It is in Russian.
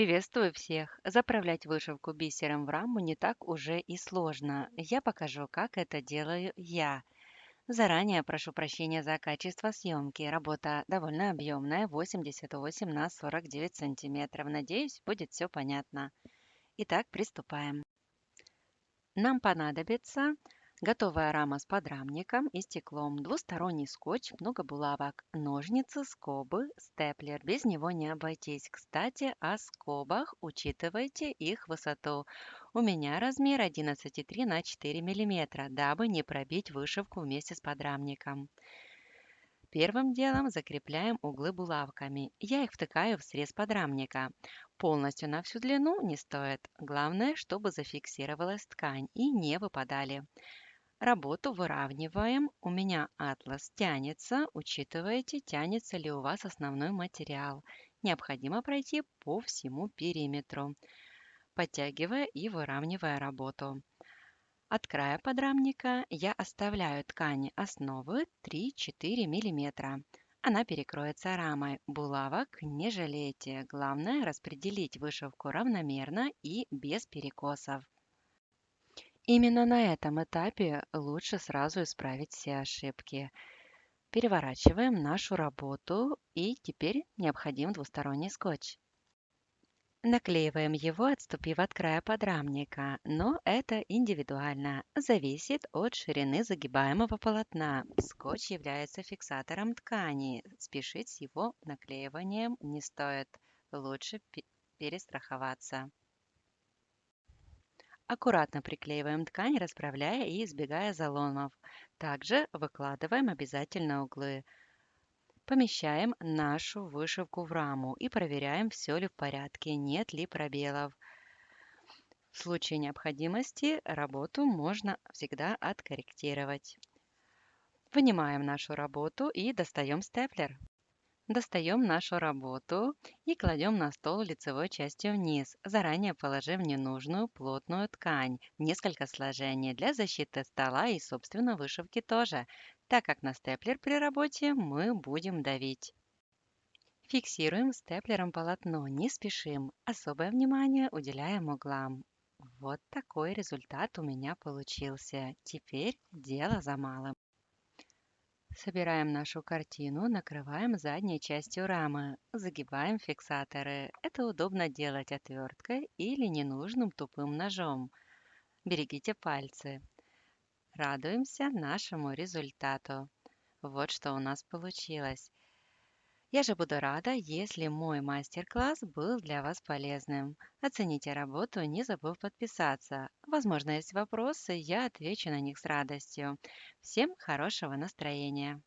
Приветствую всех! Заправлять вышивку бисером в раму не так уже и сложно. Я покажу, как это делаю я. Заранее прошу прощения за качество съемки. Работа довольно объемная, 88 на 49 сантиметров. Надеюсь, будет все понятно. Итак, приступаем. Нам понадобится Готовая рама с подрамником и стеклом, двусторонний скотч, много булавок, ножницы, скобы, степлер. Без него не обойтись. Кстати, о скобах учитывайте их высоту. У меня размер 11,3 на 4 мм, дабы не пробить вышивку вместе с подрамником. Первым делом закрепляем углы булавками. Я их втыкаю в срез подрамника. Полностью на всю длину не стоит. Главное, чтобы зафиксировалась ткань и не выпадали. Работу выравниваем. У меня атлас тянется. Учитывайте, тянется ли у вас основной материал. Необходимо пройти по всему периметру, подтягивая и выравнивая работу. От края подрамника я оставляю ткани основы 3-4 мм. Она перекроется рамой. Булавок не жалейте. Главное распределить вышивку равномерно и без перекосов. Именно на этом этапе лучше сразу исправить все ошибки. Переворачиваем нашу работу и теперь необходим двусторонний скотч. Наклеиваем его, отступив от края подрамника, но это индивидуально, зависит от ширины загибаемого полотна. Скотч является фиксатором ткани, спешить с его наклеиванием не стоит, лучше перестраховаться. Аккуратно приклеиваем ткань, расправляя и избегая заломов. Также выкладываем обязательно углы. Помещаем нашу вышивку в раму и проверяем, все ли в порядке, нет ли пробелов. В случае необходимости работу можно всегда откорректировать. Вынимаем нашу работу и достаем степлер. Достаем нашу работу и кладем на стол лицевой частью вниз, заранее положив ненужную плотную ткань, несколько сложений для защиты стола и, собственно, вышивки тоже, так как на степлер при работе мы будем давить. Фиксируем степлером полотно, не спешим, особое внимание уделяем углам. Вот такой результат у меня получился. Теперь дело за малым. Собираем нашу картину, накрываем задней частью рамы, загибаем фиксаторы. Это удобно делать отверткой или ненужным тупым ножом. Берегите пальцы. Радуемся нашему результату. Вот что у нас получилось. Я же буду рада, если мой мастер-класс был для вас полезным. Оцените работу, не забыв подписаться. Возможно, есть вопросы, я отвечу на них с радостью. Всем хорошего настроения!